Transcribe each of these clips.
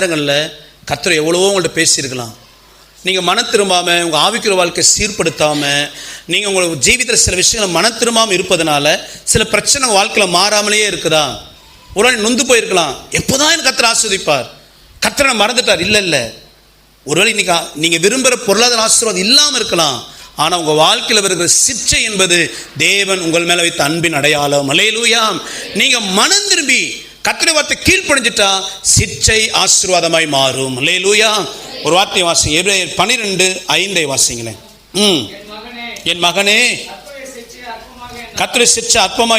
நேரங்களில் கர்த்தர் எவ்வளவோ உங்கள்கிட்ட பேசியிருக்கலாம். நீங்கள் மன திரும்பாமல் உங்கள் ஆவிக்கிற வாழ்க்கை சீர்படுத்தாமல் நீங்கள் உங்கள் ஜீவிதத்தில் சில விஷயங்களை மன திரும்பாமல் இருப்பதனால சில பிரச்சனை வாழ்க்கையில் மாறாமலேயே இருக்குதா? ஒரு நாள் நொந்து போயிருக்கலாம். எப்போதான் எனக்கு கத்திர ஆஸ்வதிப்பார் கத்திரனை மறந்துட்டார். இல்லை இல்லை. ஒருவேளை இன்னைக்கு நீங்கள் விரும்புகிற பொருளாதார ஆசீர்வாதம் இல்லாமல் இருக்கலாம். ஆனால் உங்கள் வாழ்க்கையில் வருகிற சிற்றை என்பது தேவன் உங்கள் மேலே வைத்த அன்பின் அடையாளம். அலையலூயாம் நீங்கள் மனம் திரும்பி கத்திரி வார்த்தை கீழ்ப்படிஞ்சிட்டா சிற்றை ஆசீர்வாதமாய் மாறும். அலையலூயா ஒரு வார்த்தையை வாசிங்க. எப்படி பனிரெண்டு ஐந்தை வாசிங்களேன். ம். என் மகனே கத்திரி சிச்சை சிற்றை அற்பமாக அற்பமா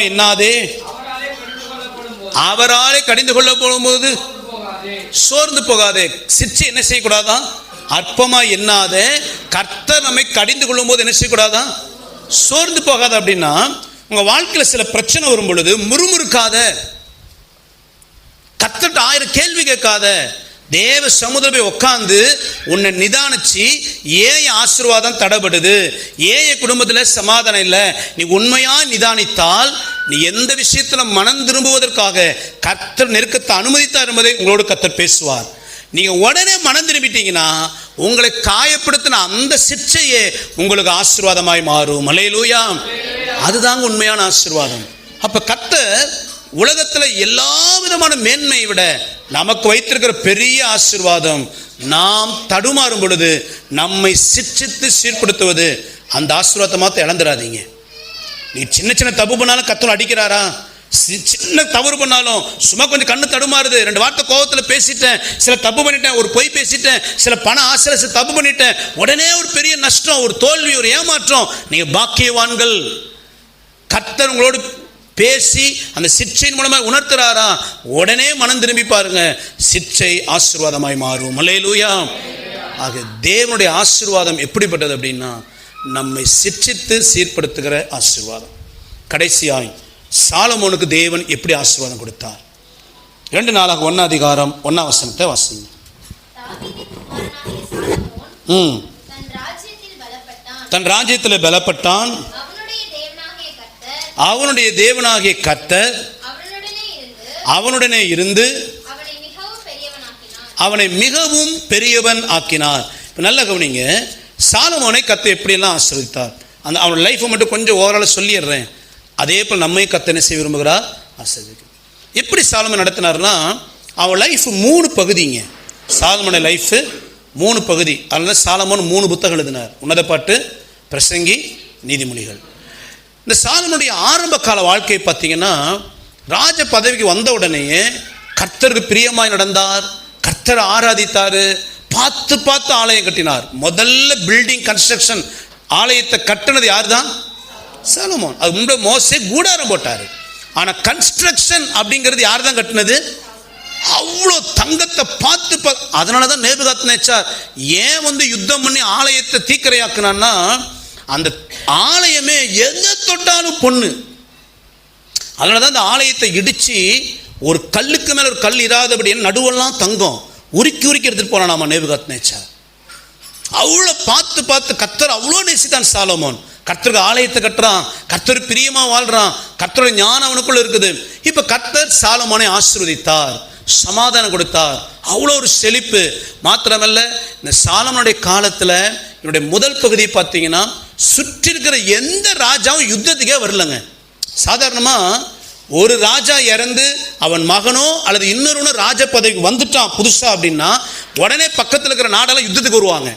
அவராலே கடிந்து கொள்ள போகும்போது சோர்ந்து போகாதே. சிச்சை சிற்றை என்ன செய்யக்கூடாதா? அற்பமா என்னாத கர்த்தர் நம்மை கடிந்து கொள்ளும் போது என்ன செய்யக்கூடாதா? சோர்ந்து போகாத அப்படின்னா உங்க வாழ்க்கையில சில பிரச்சனை வரும் பொழுது முறுமுறுக்காத. கத்தட்ட ஆயிரம் கேள்வி கேட்காத தேவ சமுதிரமே உட்காந்து உன்னை நிதானிச்சு ஏன் ஆசீர்வாதம் தடைபடுது ஏன் குடும்பத்தில் சமாதானம் இல்லை? நீ உண்மையா நிதானித்தால் நீ எந்த விஷயத்தில் மனம் திரும்புவதற்காக கர்த்தர் நெருக்கத்தை அனுமதித்தார் என்பதை உங்களோடு கர்த்தர் பேசுவார். நீங்கள் உடனே மனம் திரும்பிட்டீங்கன்னா உங்களை காயப்படுத்தின அந்த சிற்றையே உங்களுக்கு ஆசீர்வாதமாய் மாறும். மலையிலூயா அதுதாங்க உண்மையான ஆசீர்வாதம். அப்போ கர்த்தர் உலகத்தில் எல்லா விதமான மேன்மையை விட நமக்கு வைத்திருக்கிற பெரிய ஆசீர்வாதம் நாம் தடுமாறும் பொழுது நம்மை சிற்றித்து சீர்படுத்துவது அந்த ஆசீர்வாதத்தை மாற்ற இழந்துடாதீங்க. நீ சின்ன சின்ன தப்பு பண்ணாலும் கத்தல் அடிக்கிறாரா? சி- சின்ன தவறு பண்ணாலும் சும்மா கொஞ்சம் கண்ணு தடுமாறுது. ரெண்டு வார்த்தை கோபத்தில் பேசிட்டேன் சில தப்பு பண்ணிட்டேன் ஒரு பொய் பேசிட்டேன் சில பண ஆசையில் சில தப்பு பண்ணிட்டேன். உடனே ஒரு பெரிய நஷ்டம் ஒரு தோல்வி ஒரு ஏமாற்றம். நீங்கள் பாக்கியவான்கள். கர்த்தர் உங்களோடு பேசி அந்த சிற்றையின் மூலமாக உணர்த்துறாரா? உடனே மனம் திரும்பி பாருங்க. சிற்றை ஆசீர்வாதமாய் மாறும். மலையிலூயா ஆக தேவனுடைய ஆசீர்வாதம் எப்படிப்பட்டது அப்படின்னா நம்மை சிற்றித்து சீர்படுத்துகிற ஆசீர்வாதம். கடைசியாய் சாலமோனுக்கு தேவன் எப்படி ஆசீர்வாதம் கொடுத்தார்? இரண்டு நாளாக ஒன்னா அதிகாரம் ஒன்னா வசனத்தை வாசிங்க. ம். தன் ராஜ்யத்தில் பலப்பட்டான் தன் ராஜ்யத்தில் பலப்பட்டான் அவனுடைய தேவனாகிய கர்த்தர் அவனுடைய தேவனாகிய கர்த்தர் அவனுடனே இருந்து அவனை மிகவும் பெரியவன் ஆக்கினார். இப்போ நல்ல கவனிங்க. சாலமோனை கத்தை எப்படியெல்லாம் ஆசிர்வதித்தார்? அந்த அவனோட லைஃப்பை மட்டும் கொஞ்சம் ஓவரால் சொல்லிடுறேன். அதே போல் நம்மையும் கத்தை என்ன செய்ய விரும்புகிறார்? ஆசிர்வதிக்கும் எப்படி சாலமன் நடத்தினார்னா அவன் லைஃப் மூணு பகுதிங்க. சாலமோன லைஃபு மூணு பகுதி. அதனால சாலமோன் மூணு புத்தகம் எழுதினார். உன்னத பாட்டு பிரசங்கி நீதிமொழிகள். இந்த சாலமனுடைய ஆரம்ப கால வாழ்க்கை பார்த்தீங்கன்னா ராஜ பதவிக்கு வந்த உடனேயே கர்த்தருக்கு பிரியமாய் நடந்தார். கர்த்தரை ஆராதித்தார். பார்த்து பார்த்து ஆலயம் கட்டினார். முதல்ல பில்டிங் கன்ஸ்ட்ரக்ஷன் ஆலயத்தை கட்டினது யார் தான் சலமோன். அது முன்பு மோசே கூடாரம் போட்டார். ஆனால் கன்ஸ்ட்ரக்ஷன் அப்படிங்கிறது யார் தான் கட்டினது? அவ்வளோ தங்கத்தை பார்த்து பார்த்து அதனால தான் நேபுகாத் நேச்சார் ஏன் வந்து யுத்தம் பண்ணி ஆலயத்தை தீக்கிரையாக்குனான்னா அந்த ஆலயமே எதை தொட்டாலும் பொண்ணு. அதனால தான் அந்த ஆலயத்தை இடித்து ஒரு கல்லுக்கு மேலே ஒரு கல் இராதபடி நடுவெல்லாம் தங்கம். உருக்கி உருக்கி எடுத்துகிட்டு போகிறான் நாம நேபுகாத் நேச்சார் அவ்வளோ பார்த்து பார்த்து கத்தர் அவ்வளோ நேசித்தான் சாலமோன். கர்த்தருக்கு ஆலயத்தை கட்டுறான். கர்த்தர் பிரியமாக வாழ்கிறான் கர்த்தரோட ஞானம் அவனுக்குள்ளே இருக்குது. இப்போ கர்த்தர் சாலமோனை ஆசிர்வதித்தார். சமாதானம் கொடுத்தார். அவ்வளோ ஒரு செழிப்பு. மாத்திரமல்ல இந்த சாலமனுடைய காலத்தில் என்னுடைய முதல் பகுதி பார்த்தீங்கன்னா சுற்றி இருக்கிற எந்த ராஜாவும் யுத்தத்துக்கே வரலங்க. சாதாரணமாக ஒரு ராஜா இறந்து அவன் மகனோ அல்லது இன்னொருவனோ ராஜ பதவிக்கு வந்துட்டான் புதுசா அப்படின்னா உடனே பக்கத்தில் இருக்கிற நாடெல்லாம் யுத்தத்துக்கு வருவாங்க.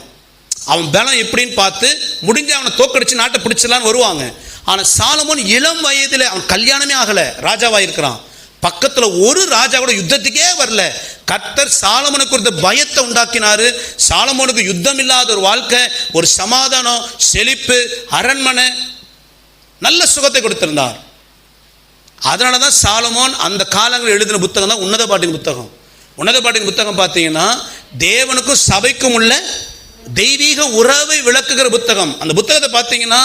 அவன் பலம் எப்படின்னு பார்த்து முடிஞ்சு அவனை தோக்கடிச்சு நாட்டை பிடிச்சலான்னு வருவாங்க. ஆனால் சாலமோன் இளம் வயதில் அவன் கல்யாணமே ஆகலை. ராஜாவாக இருக்கிறான். பக்கத்தில் ஒரு ராஜா கூட யுத்தத்துக்கே வரல. கர்த்தர் சாலமனுக்கு ஒரு பயத்தை உண்டாக்கினாரு. சாலமோனுக்கு யுத்தம் இல்லாத ஒரு வாழ்க்கை ஒரு சமாதானம் செழிப்பு அரண்மனை நல்ல சுகத்தை கொடுத்திருந்தார். அதனால தான் சாலமோன் அந்த காலங்களில் எழுதின புத்தகம் தான் உன்னத பாட்டின் புத்தகம். உன்னத பாட்டின் புத்தகம் பார்த்தீங்கன்னா தேவனுக்கும் சபைக்கும் உள்ள தெய்வீக உறவை விளக்குகிற புத்தகம். அந்த புத்தகத்தை பார்த்தீங்கன்னா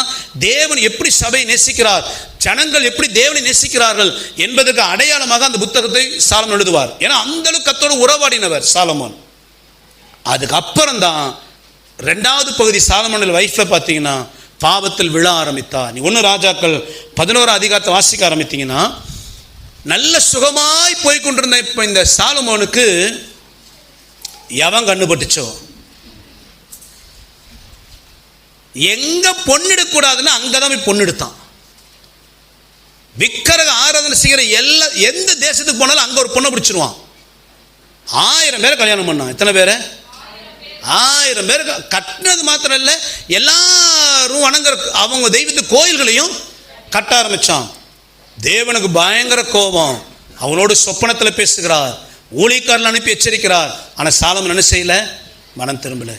தேவன் எப்படி சபை நேசிக்கிறார் ஜனங்கள் எப்படி தேவனை நேசிக்கிறார்கள் என்பதற்கு அடையாளமாக அந்த புத்தகத்தை சாலமன் எழுதுவார். ஏன்னா அந்த அளவுக்கு கத்தோடு உறவாடினவர் சாலமோன். அதுக்கப்புறம் தான் ரெண்டாவது பகுதி சாலமனில் வைஃபை பார்த்தீங்கன்னா பாவத்தில் விழ ஆரம்பித்தா. நீ ஒன்று ராஜாக்கள் பதினோரு அதிகாரத்தை வாசிக்க ஆரம்பித்தீங்கன்னா நல்ல சுகமாய் போய்கொண்டிருந்த இப்போ இந்த சாலமோனுக்கு எவன் கண்ணு எங்கே எங்க அங்கே தான் போய் பொண்ணெடுத்தான். விக்கிரக ஆராதனை செய்கிற எல்லா எந்த தேசத்துக்கு போனாலும் அங்கே ஒரு பொண்ணை பிடிச்சிருவான். ஆயிரம் பேரை கல்யாணம் பண்ணான். எத்தனை பேரை? ஆயிரம் பேர் கட்டினது மாத்திரம் இல்லை எல்லாரும் வணங்குற அவங்க தெய்வத்து கோயில்களையும் கட்ட ஆரம்பித்தான் தேவனுக்கு பயங்கர கோபம். அவனோடு சொப்பனத்தில் பேசுகிறார். ஊழிக்காரில் அனுப்பி எச்சரிக்கிறார். ஆனால் சாலமன் என்ன செய்யலை? மனம் திரும்பலை.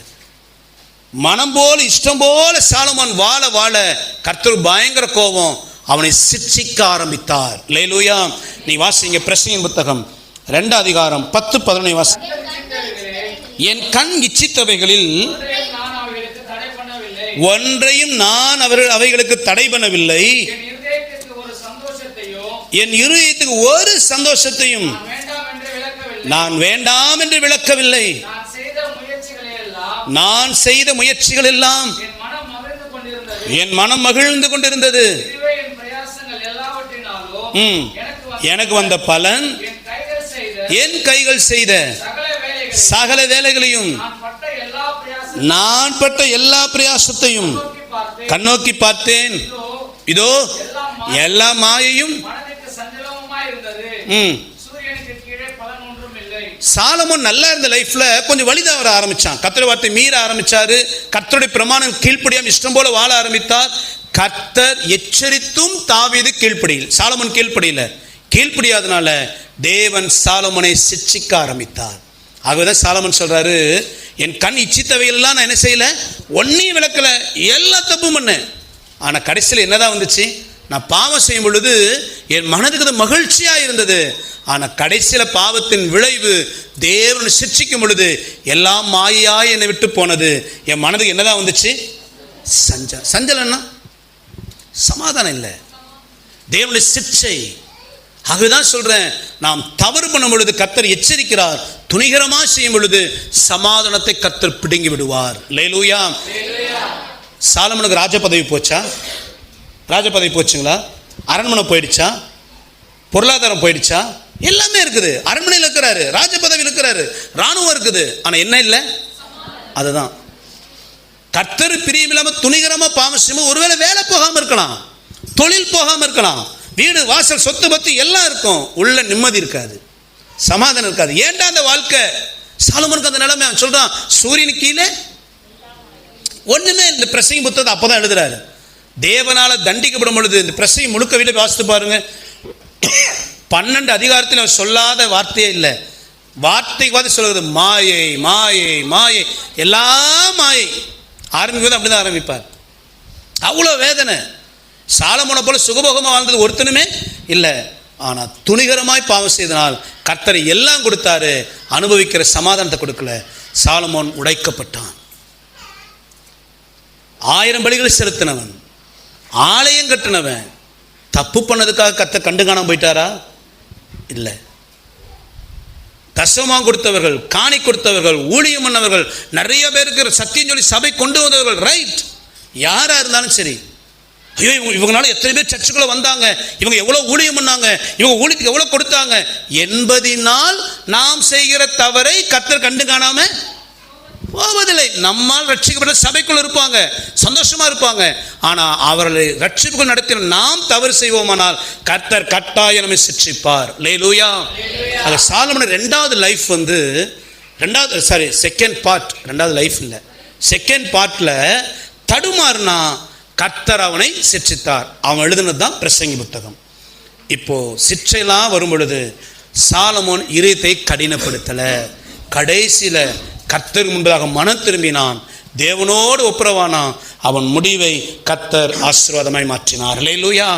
மனம் போல இஷ்டம் போல சாலமான் வாழ வாழ கர்த்தர் பயங்கர கோபம். அவனை சிச்சிக்க ஆரம்பித்தார். லேலூயா நீ வாசிங்க பிரசங்கின் புத்தகம். ரெண்டாம் அதிகாரம் பத்து பதினொன்று வாசி. என் கண் இச்சித்தவைகளில் ஒன்றையும் நான் அவர்கள் அவைகளுக்கு தடை பண்ணவில்லை. என் என் இருதயத்துக்கு ஒரு சந்தோஷத்தையும் நான் வேண்டாம் என்று விளக்கவில்லை. நான் செய்த முயற்சிகளை எல்லாம் என் மனம் மகிழ்ந்து கொண்டிருந்தது. எனக்கு வந்த பலன் என் கைகள் செய்த சகல வேலைகளை சகல வேலைகளையும் நான் பட்ட எல்லா பிரயாசத்தையும் கண்ணோக்கி பார்த்தேன். இதோ எல்லா மாயையும் ம் சூரியனுக்கு கீழே பலன் ஒன்றும் இல்லை சாலமோன் நல்லா இருந்த லைஃப்ல கொஞ்சம் வழிதான் வர ஆரம்பிச்சான். கர்த்தர் வார்த்தை மீற ஆரம்பிச்சாரு. கத்தருடைய பிரமாணம் கீழ்ப்படியாம இஷ்டம் போல வாழ ஆரம்பித்தார். கர்த்தர் எச்சரித்தும் தாவீது கீழ்ப்படியில். சாலமோன் கீழ்ப்படியில. கீழ்ப்படியாதனால தேவன் சாலமோனை சிச்சிக்க ஆரம்பித்தார். ஆகவேதான் சாலமன் சொல்றாரு என் கண் இச்சித்தவையெல்லாம் நான் என்ன செய்யல? ஒன்னையும் விளக்கல. எல்லா தப்பும் பண்ணேன். ஆனா கடைசியில் என்னதான் வந்துச்சு? நான் பாவம் செய்யும் பொழுது என் மனதுக்கு அது மகிழ்ச்சியா இருந்தது. ஆனா கடைசியில பாவத்தின் விளைவு தேவன் சிர்ச்சிக்கும் பொழுது எல்லாம் மாயா என்னை விட்டு போனது. என் மனதுக்கு என்னதான் வந்துச்சு? சஞ்சல் சஞ்சலன்னா சமாதானம் இல்லை. தேவனுடைய சிற்சை ஆகவேதான் சொல்றேன். நாம் தவறு பண்ணும் பொழுது கர்த்தர் எச்சரிக்கிறார். துணிகரமா செய்யும் பொழுது சமாதானத்தை கர்த்தர் பிடுங்கி விடுவார். லேலூயா சாலமனுக்கு ராஜ பதவி போச்சா? ராஜபதவி போச்சுங்களா? அரண்மனை போயிடுச்சா? பொருளாதாரம் போயிடுச்சா? எல்லாமே இருக்குது. அரண்மனையில் இருக்கிறாரு. ராஜ இருக்கிறாரு. ராணுவம் இருக்குது. ஆனால் என்ன இல்லை? அதுதான். கர்த்தர் பிரியமில்லாம துணிகரமாக பாவம் செய்யும்போது ஒருவேளை வேலை போகாமல் இருக்கலாம். தொழில் போகாமல் இருக்கலாம். வீடு வாசல் சொத்து பத்து எல்லாம் இருக்கும். உள்ள நிம்மதி இருக்காது. சமாதானம் இருக்காது. ஏன்டா அந்த வாழ்க்கை? சாலமனுக்கு அந்த நிலைமை அவன் சொல்றான் சூரியன் கீழே? ஒன்றுமே இந்த பிரசங்க புத்தகத்தை அப்பதான் எழுதுறாரு. தேவனால் தண்டிக்கப்படும் பொழுது இந்த பிரசை முழுக்க வீட்டை வாசித்து பாருங்க. பன்னெண்டு அதிகாரத்தில் அவர் சொல்லாத வார்த்தையே இல்லை. வார்த்தைக்கு பார்த்து சொல்கிறது மாயை மாயை மாயை. எல்லாம் மாயை. ஆரம்பிக்கும் அப்படிதான் ஆரம்பிப்பார். அவ்வளோ வேதனை. சாலமோனை போல சுகபோகமாக வாழ்ந்தது ஒருத்தனுமே இல்லை. ஆனால் துணிகரமாய் பாவம் செய்தனால் கர்த்தரை எல்லாம் கொடுத்தாரு. அனுபவிக்கிற சமாதானத்தை கொடுக்கல. சாலமோன் உடைக்கப்பட்டான். ஆயிரம் பலிகளை செலுத்தினவன். ஆலயம் கட்டினவன். தப்பு பண்ணதுக்காக கத்த கண்டு காணாமல் போயிட்டாரா? இல்லை. தசமா கொடுத்தவர்கள் காணி கொடுத்தவர்கள் ஊழியம் பண்ணவர்கள் நிறைய பேருக்கு சத்தியம் சொல்லி சபை கொண்டு வந்தவர்கள் ரைட் யாரா இருந்தாலும் சரி. ஐயோ இவங்க இவங்களால எத்தனை பேர் சர்ச்சுக்குள்ள வந்தாங்க? இவங்க எவ்வளோ ஊழியம் பண்ணாங்க? இவங்க ஊழியத்துக்கு எவ்வளோ கொடுத்தாங்க? என்பதினால் நாம் செய்கிற தவறை கத்தர் கண்டு காணாம போவதில்லை. நம்மால் ரட்சிக்கப்பட்ட சபைக்குள் இருப்பாங்க. சந்தோஷமா இருப்பாங்க. ஆனால் அவர்களை ரட்சிப்புக்குள் நடத்தின நாம் தவறு செய்வோமானால் கர்த்தர் கட்டாய நம்மை சிற்றிப்பார் லேலூயா அது சாலமன் ரெண்டாவது லைஃப் வந்து ரெண்டாவது சாரி செகண்ட் பார்ட் ரெண்டாவது லைஃப் இல்லை. செகண்ட் பார்ட்டில் தடுமாறுனா கர்த்தர் அவனை சிற்றித்தார் அவன் எழுதுனது தான் பிரசங்கி புத்தகம். இப்போ சிற்றையெல்லாம் வரும் பொழுது சாலமோன் இதயத்தை கடினப்படுத்தலை. கடைசியில் கர்த்தர் முன்பதாக மனம் திரும்பினான். தேவனோடு ஒப்புரவானான். அவன் முடிவை கத்தர் ஆசீர்வாதமாய் மாற்றினார். லூயா